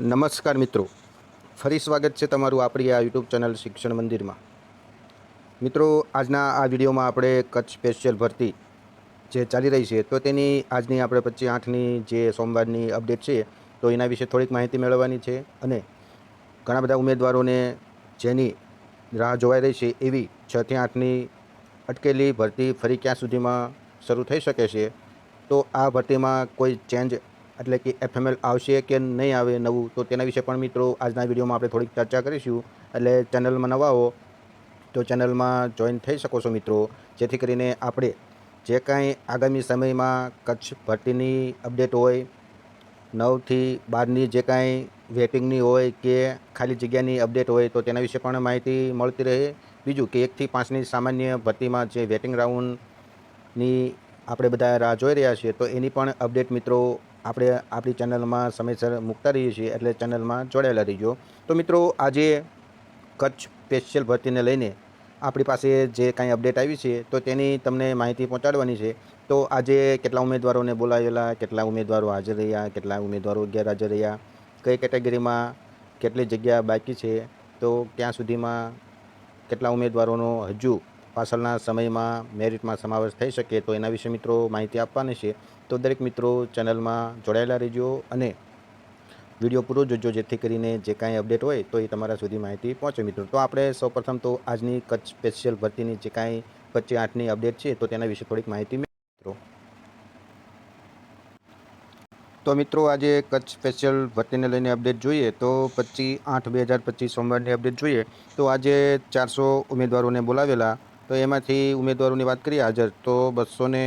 નમસ્કાર મિત્રો. ફરી સ્વાગત છે તમારું આપણી આ યુટ્યુબ ચેનલ શિક્ષણ મંદિરમાં. મિત્રો, આજના આ વિડીયોમાં આપણે કચ્છ સ્પેશિયલ ભરતી જે ચાલી રહી છે, તો તેની આજની આપણે પચીસ આઠની જે સોમવારની અપડેટ છે, તો એના વિશે થોડીક માહિતી મેળવવાની છે અને ઘણા બધા ઉમેદવારોને જેની રાહ જોવાઈ રહી છે એવી છથી આઠની અટકેલી ભરતી ફરી ક્યાં સુધીમાં શરૂ થઈ શકે છે, તો આ ભરતીમાં કોઈ ચેન્જ એટલે કે એફએમએલ આવશે કે નહીં આવે નવું, તો તેના વિશે પણ મિત્રો આજના વિડીયોમાં આપણે થોડીક ચર્ચા કરીશું. એટલે ચેનલમાં નવા હો તો ચેનલમાં જોઈન થઈ શકો છો મિત્રો. જેથી કરીને આપણે જે કાંઈ આગામી સમયમાં કચ્છ ભરતીની અપડેટ હોય, નવથી બારની જે કાંઈ વેટિંગની હોય કે ખાલી જગ્યાની અપડેટ હોય, તો તેના વિશે પણ માહિતી મળતી રહે. બીજું કે એકથી પાંચની સામાન્ય ભરતીમાં જે વેટિંગ રાઉન્ડની આપણે બધા રાહ જોઈ રહ્યા છીએ, તો એની પણ અપડેટ મિત્રો આપણે આપણી ચેનલમાં સમયસર મૂકતા રહીએ છીએ એટલે ચેનલમાં જોડાયેલા રહીજો. તો મિત્રો, આજે કચ્છ સ્પેશિયલ ભરતીને લઈને આપણી પાસે જે કાંઈ અપડેટ આવી છે, તો તેની તમને માહિતી પહોંચાડવાની છે. તો આજે કેટલા ઉમેદવારોને બોલાવેલા, કેટલા ઉમેદવારો હાજર રહ્યા, કેટલા ઉમેદવારો ગેરહાજર રહ્યા, કઈ કેટેગરીમાં કેટલી જગ્યા બાકી છે, તો ક્યાં સુધીમાં કેટલા ઉમેદવારોનો હજુ પાછળના સમયમાં મેરિટમાં સમાવેશ થઈ શકે તો એના વિશે મિત્રો માહિતી આપવાની છે. તો દરેક મિત્રો ચેનલમાં જોડાયેલા રહેજો અને વીડિયો પૂરો જોજો, જેથી કરીને જે કાંઈ અપડેટ હોય તો એ તમારા સુધી માહિતી પહોંચે મિત્રો. તો આપણે સૌપ્રથમ તો આજની કચ્છ સ્પેશિયલ ભરતીની જે કાંઈ પચી આઠની અપડેટ છે તો તેના વિશે થોડીક માહિતી મિત્રો તો મિત્રો આજે કચ્છ સ્પેશિયલ ભરતીને લઈને અપડેટ જોઈએ તો પચીસ આઠ બે હજાર પચીસ સોમવારની અપડેટ જોઈએ. તો આજે ચારસો ઉમેદવારોને બોલાવેલા તો એમાંથી ઉમેદવારોની વાત કરીએ, હાજર તો બસો ને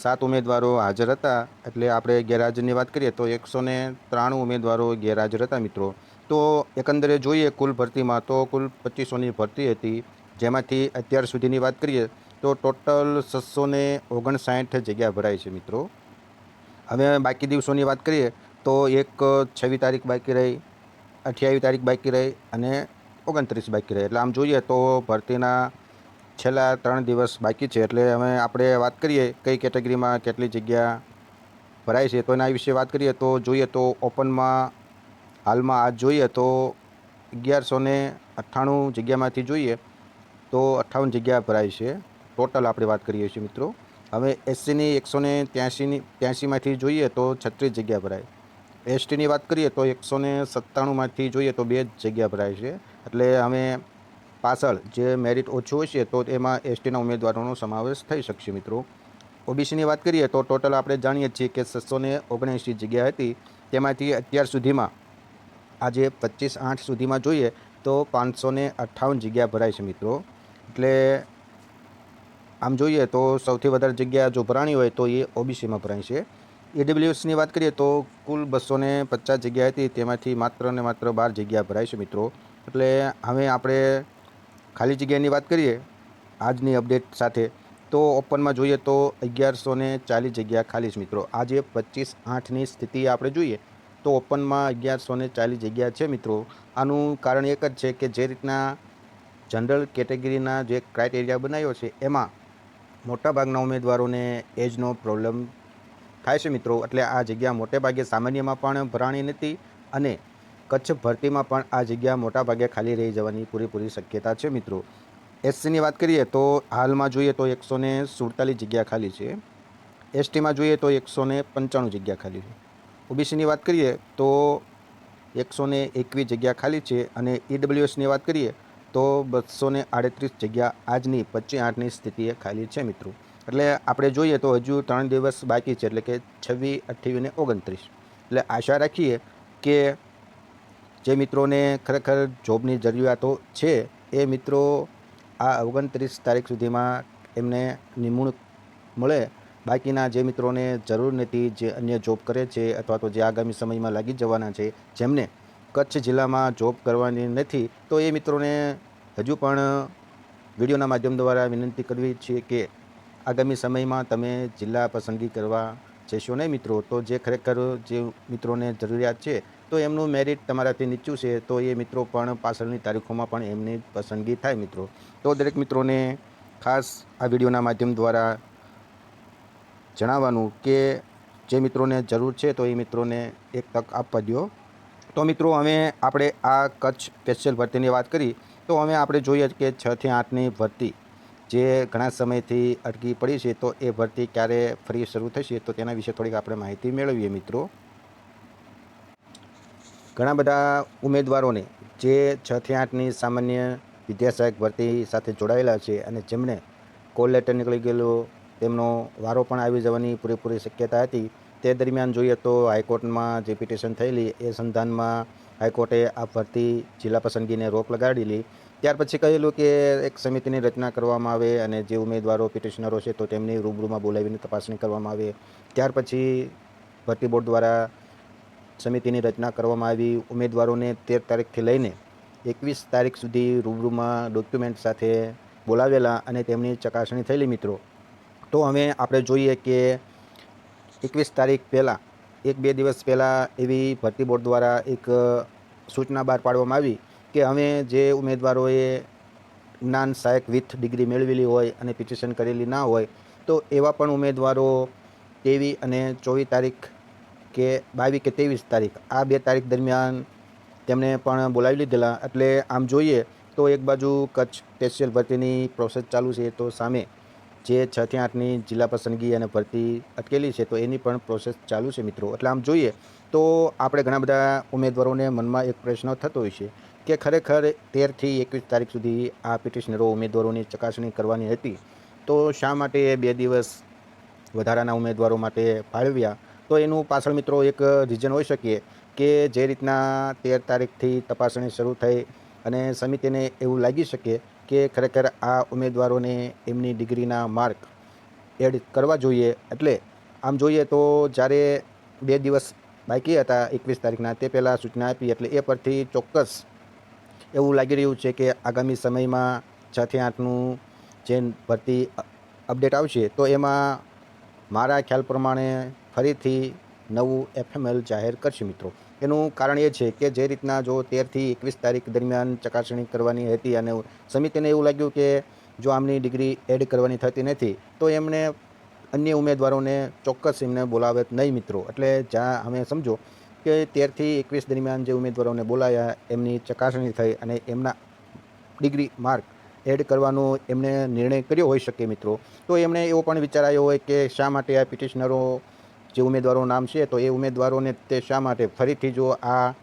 સાત ઉમેદવારો હાજર હતા. એટલે આપણે ગેરહાજરની વાત કરીએ તો એકસો ને ત્રાણું ઉમેદવારો ગેરહાજર હતા મિત્રો. તો એકંદરે જોઈએ કુલ ભરતીમાં તો કુલ પચીસોની ભરતી હતી. જેમાંથી અત્યાર સુધીની વાત કરીએ તો ટોટલ છસો ને ઓગણસાઠ જગ્યા ભરાઈ છે મિત્રો. હવે બાકી દિવસોની વાત કરીએ તો એક છવ્વીસ તારીખ બાકી રહી, અઠ્યાવીસ તારીખ બાકી રહી અને ઓગણત્રીસ બાકી રહી. એટલે આમ જોઈએ તો ભરતીના છેલ્લા ત્રણ દિવસ બાકી છે એટલે હવે આપણે વાત કરીએ કઈ કેટેગરીમાં કેટલી જગ્યા ભરાય છે. તો એના વિશે વાત કરીએ તો જોઈએ તો ઓપનમાં હાલમાં આજ જોઈએ તો અગિયારસો ને અઠ્ઠાણું જગ્યામાંથી જોઈએ તો અઠ્ઠાવન જગ્યા ભરાય છે. ટોટલ આપણે વાત કરીએ છીએ મિત્રો. હવે એસસીની એકસો ને ત્યાંસીની ત્યાંસીમાંથી જોઈએ તો છત્રીસ જગ્યા ભરાય. એસટીની વાત કરીએ તો એકસો ને સત્તાણુંમાંથી જોઈએ તો બે જ જગ્યા ભરાય છે. એટલે અમે પાછળ જે મેરિટ ઓછું હશે તો એમાં એસટીના ઉમેદવારોનો સમાવેશ થઈ શકશે મિત્રો. ઓબીસીની વાત કરીએ, તો ટોટલ આપણે જાણીએ છીએ કે છસો ને ઓગણએંસી જગ્યા હતી. તેમાંથી અત્યાર સુધીમાં, આજે પચીસ આઠ સુધીમાં જોઈએ, તો પાંચસો ને અઠ્ઠાવન જગ્યા ભરાય છે મિત્રો. એટલે આમ જોઈએ તો સૌથી વધારે જગ્યા જો ભરાણી હોય, તો એ ઓબીસીમાં ભરાય છે. એડબ્લ્યુએસની વાત કરીએ, તો કુલ બસો ને પચાસ જગ્યા હતી. તેમાંથી માત્ર ને માત્ર બાર જગ્યા ભરાય છે મિત્રો. એટલે હવે આપણે ખાલી જગ્યાની વાત કરીએ, આજની અપડેટ સાથે, તો ઓપનમાં જોઈએ તો અગિયારસો ને ચાલીસ જગ્યા ખાલી છે મિત્રો. આજે પચીસ આઠની સ્થિતિ આપણે જોઈએ, તો ઓપનમાં અગિયારસો ને ચાલીસ જગ્યા છે મિત્રો. આનું કારણ એક જ છે કે જે રીતના જનરલ કેટેગરીના જે ક્રાઇટેરિયા બનાવ્યો છે, એમાં મોટાભાગના ઉમેદવારોને એજનો પ્રોબ્લેમ થાય છે મિત્રો. એટલે આ જગ્યા મોટે ભાગે સામાન્યમાં પણ ભરાણી નથી અને કચ્છ ભરતીમાં પણ આ જગ્યા મોટાભાગે ખાલી રહી જવાની પૂરેપૂરી શક્યતા છે, મિત્રો. એસસીની વાત કરીએ તો હાલમાં જોઈએ તો એકસો ને સુડતાલીસ જગ્યા ખાલી છે. એસટીમાં જોઈએ તો એકસો ને પંચાણું જગ્યા ખાલી છે. ઓબીસીની વાત કરીએ તો એકસો ને એકવીસ જગ્યા ખાલી છે અને ઈડબ્લ્યુએસની વાત કરીએ તો બસો ને આડત્રીસ જગ્યા આજની પચીસ આઠની સ્થિતિએ ખાલી છે, મિત્રો. એટલે આપણે જોઈએ તો હજુ ત્રણ દિવસ બાકી છે, એટલે કે છવ્વીસ અઠ્ઠાવીસ ને ઓગણત્રીસ. એટલે આશા રાખીએ કે જે મિત્રોને ખરેખર જોબની જરૂરિયાતો છે, એ મિત્રો આ ઓગણત્રીસ તારીખ સુધીમાં એમને નિમણૂક મળે. બાકીના જે મિત્રોને જરૂર નથી જે અન્ય જોબ કરે છે અથવા તો જે આગામી સમયમાં લાગી જવાના છે, જેમને કચ્છ જિલ્લામાં જોબ કરવાની નથી, તો એ મિત્રોને હજુ પણ વિડીયોના માધ્યમ દ્વારા વિનંતી કરવી છે કે આગામી સમયમાં તમે જિલ્લા પસંદગી કરવા જશો નહીં મિત્રો. તો જે ખરેખર જે મિત્રોને જરૂરિયાત છે તો એમનું મેરિટ તમારાથી નીચું છે, તો એ મિત્રો પણ પાછળની તારીખોમાં પણ એમની પસંદગી થાય મિત્રો. તો દરેક મિત્રોને ખાસ આ વિડીયોના માધ્યમ દ્વારા જણાવવાનું કે જે મિત્રોને જરૂર છે, તો એ મિત્રોને એક તક આપવા દો તો મિત્રો અમે આપણે આ કચ્છ સ્પેશિયલ ભરતીની વાત કરી, તો અમે આપણે જોઈએ કે છથી આઠની ભરતી જે ઘણા સમયથી અટકી પડી છે, તો એ ભરતી ક્યારે ફરી શરૂ થશે, તો તેના વિશે થોડીક આપણે માહિતી મેળવીએ મિત્રો. ઘણા બધા ઉમેદવારોને જે છથી આઠની સામાન્ય વિદ્યાસહાયક ભરતી સાથે જોડાયેલા છે અને જેમણે કોલ લેટર નીકળી ગયેલો, તેમનો વારો પણ આવી જવાની પૂરેપૂરી શક્યતા હતી. તે દરમિયાન જોઈએ તો હાઈકોર્ટમાં જે પિટિશન થયેલી, એ સંધાનમાં હાઈકોર્ટે આ ભરતી જિલ્લા પસંદગીને રોક લગાડેલી ત્યાર પછી કહેલું કે એક સમિતિની રચના કરવામાં આવે અને જે ઉમેદવારો, પિટિશનરો છે તો તેમની રૂબરૂમાં બોલાવીને તપાસણી કરવામાં આવે. ત્યાર પછી ભરતી બોર્ડ દ્વારા સમિતિની રચના કરવામાં આવી. ઉમેદવારોને તેર તારીખથી લઈને એકવીસ તારીખ સુધી રૂબરૂમાં ડોક્યુમેન્ટ સાથે બોલાવેલા અને તેમની ચકાસણી થયેલી મિત્રો. તો હવે આપણે જોઈએ કે એકવીસ તારીખ પહેલાં, એક બે દિવસ પહેલાં એવી ભરતી બોર્ડ દ્વારા એક સૂચના બહાર પાડવામાં આવી કે હવે જે ઉમેદવારોએ જ્ઞાન સહાયક વિથ ડિગ્રી મેળવેલી હોય અને પિટિશન કરેલી ના હોય, તો એવા પણ ઉમેદવારો તેવી અને ચોવીસ તારીખ કે બાવીસ કે ત્રેવીસ તારીખ. આ બે તારીખ દરમિયાન તેમને પણ બોલાવી લીધેલા. એટલે આમ જોઈએ તો એક બાજુ કચ્છ સ્પેશિયલ ભરતીની પ્રોસેસ ચાલુ છે તો સામે જે છ થી આઠની જિલ્લા પસંદગી અને ભરતી અટકેલી છે તો એની પણ પ્રોસેસ ચાલુ છે મિત્રો. એટલે આમ જોઈએ તો આપણે ઘણા બધા ઉમેદવારોને મનમાં એક પ્રશ્ન થતો હોય છે કે ખરેખર તેરથી એકવીસ તારીખ સુધી આ પિટિશનરો ઉમેદવારોની ચકાસણી કરવાની હતી. તો શા માટે બે દિવસ વધારાના ઉમેદવારો માટે ફાળવ્યા? તો એનું પાછળ મિત્રો એક રીઝન હોઈ શકે કે જે રીતના તેર તારીખથી તપાસણી શરૂ થઈ અને સમિતિને એવું લાગી શકે કે ખરેખર આ ઉમેદવારોને એમની ડિગ્રીના માર્ક એડ કરવા જોઈએ. એટલે આમ જોઈએ તો જ્યારે બે દિવસ બાકી હતા એકવીસ તારીખના, તે પહેલાં સૂચના આપી એટલે એ પરથી ચોક્કસ એવું લાગી રહ્યું છે કે આગામી સમયમાં છથી આઠનું જે ભરતી અપડેટ આવશે તો એમાં મારા ખ્યાલ પ્રમાણે ફરીથી નવું એફએમએલ જાહેર કરશે મિત્રો. એનું કારણ એ છે કે જે રીતના જો તેરથી એકવીસ તારીખ દરમિયાન ચકાસણી કરવાની હતી અને સમિતિને એવું લાગ્યું કે જો આમની ડિગ્રી એડ કરવાની થતી નથી, તો એમણે અન્ય ઉમેદવારોને ચોક્કસ એમને બોલાવે નહીં મિત્રો. એટલે જ્યાં અમે સમજો કે તેરથી એકવીસ દરમિયાન જે ઉમેદવારોને બોલાયા, એમની ચકાસણી થઈ અને એમના ડિગ્રી માર્ક એડ કરવાનો એમણે નિર્ણય કર્યો હોઈ શકે મિત્રો. તો એમણે એવો પણ વિચાર આવ્યો હોય કે શા માટે આ પિટિશનરો જે ઉમેદવારોનું નામ છે, તો એ ઉમેદવારોને તે શા માટે? ફરીથી જો આ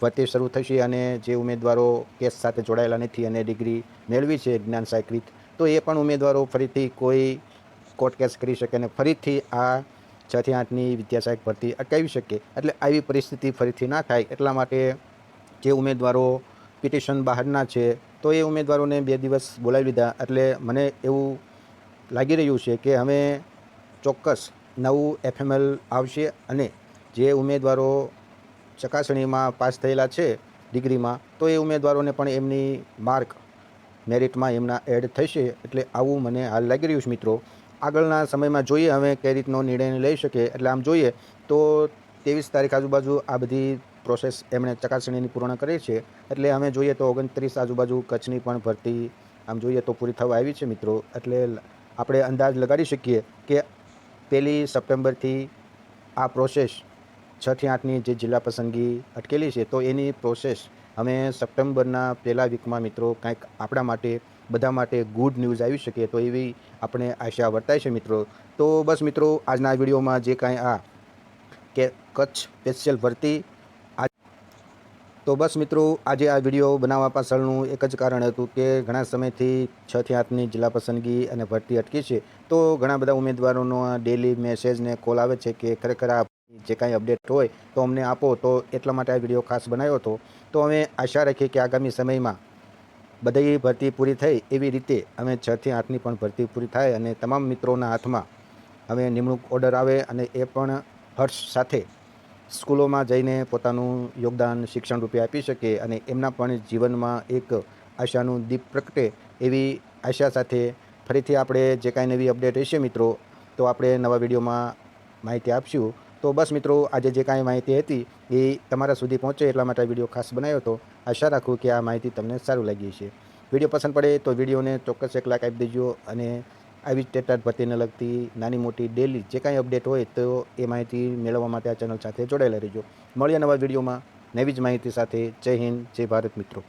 ભરતી શરૂ થશે અને જે ઉમેદવારો કેસ સાથે જોડાયેલા નથી અને ડિગ્રી મેળવી છે જ્ઞાન સાયકૃત, તો એ પણ ઉમેદવારો ફરીથી કોઈ કોર્ટ કેસ કરી શકે અને ફરીથી આ છથી આઠની વિદ્યાસહાયક ભરતી અટકાવી શકે. એટલે આવી પરિસ્થિતિ ફરીથી ના થાય. એટલા માટે જે ઉમેદવારો પિટિશન બહારના છે, તો એ ઉમેદવારોને બે દિવસ બોલાવી લીધા. એટલે મને એવું લાગી રહ્યું છે કે અમે ચોક્કસ નવું એફએમએલ આવશે અને જે ઉમેદવારો ચકાસણીમાં પાસ થયેલા છે ડિગ્રીમાં, તો એ ઉમેદવારોને પણ એમની માર્ક મેરિટમાં એમના એડ થશે એટલે આવું મને હાલ લાગી રહ્યું છે મિત્રો. આગળના સમયમાં જોઈએ હવે કઈ રીતનો નિર્ણય લઈ શકે. એટલે આમ જોઈએ તો ત્રેવીસ તારીખ આજુબાજુ આ બધી પ્રોસેસ એમણે ચકાસણીની પૂર્ણ કરી છે. એટલે અમે જોઈએ તો ઓગણત્રીસ આજુબાજુ કચ્છની પણ ભરતી આમ જોઈએ તો પૂરી થવા આવી છે મિત્રો. એટલે આપણે અંદાજ લગાડી શકીએ કે પહેલી સપ્ટેમ્બરથી આ પ્રોસેસ છથી આઠની જે જિલ્લા પસંદગી અટકેલી છે, તો એની પ્રોસેસ અમે સપ્ટેમ્બરના પહેલા વીકમાં મિત્રો કાંઈક આપણા માટે, બધા માટે ગુડ ન્યૂઝ આવી શકે તો એવી આપણે આશા વર્તાય છે મિત્રો. તો બસ મિત્રો, આજના વિડીયોમાં જે કાંઈ આ કે કચ્છ સ્પેશિયલ ભરતી તો બસ મિત્રો, આજે આ વીડિયો બનાવવા પાછળનું એક જ કારણ હતું કે ઘણા સમયથી છ થી આઠની જિલ્લા પસંદગી અને ભરતી અટકી છે. તો ઘણા બધા ઉમેદવારોનો ડેલી મેસેજ ને કોલ આવે છે કે ખરેખર આ જે કાંઈ અપડેટ હોય તો અમને આપો. તો એટલા માટે આ વીડિયો ખાસ બનાવ્યો હતો. તો અમે આશા રાખીએ કે આગામી સમયમાં બધી ભરતી પૂરી થઈ એવી રીતે અમે છ થી આઠની પણ ભરતી પૂરી થાય અને તમામ મિત્રોના હાથમાં હવે નિમણૂક ઓર્ડર આવે અને એ પણ હર્ષ સાથે સ્કૂલોમાં જઈને પોતાનું યોગદાન શિક્ષણ રૂપે આપી શકે અને એમના પણ જીવનમાં એક આશાનું દીપ પ્રગટે એવી આશા સાથે ફરીથી આપણે જે કાંઈ નવી અપડેટ હશે મિત્રો, તો આપણે નવા વિડીયોમાં માહિતી આપશું. તો બસ મિત્રો, આજે જે કાંઈ માહિતી હતી એ તમારા સુધી પહોંચે એટલા માટે વીડિયો ખાસ બનાવ્યો હતો. આશા રાખું કે આ માહિતી તમને સારું લાગી છે વીડિયો પસંદ પડે તો વિડીયોને ચોક્કસ એક લાઈક આપી દેજો અને આવી ટેટાટ ભરતીને લગતી નાની મોટી ડેલી જે કાંઈ અપડેટ હોય તો એ માહિતી મેળવવા માટે આ ચેનલ સાથે જોડાયેલા રહેજો. મળીએ નવા વિડીયોમાં નવી જ માહિતી સાથે. જય હિન્દ, જય ભારત મિત્રો.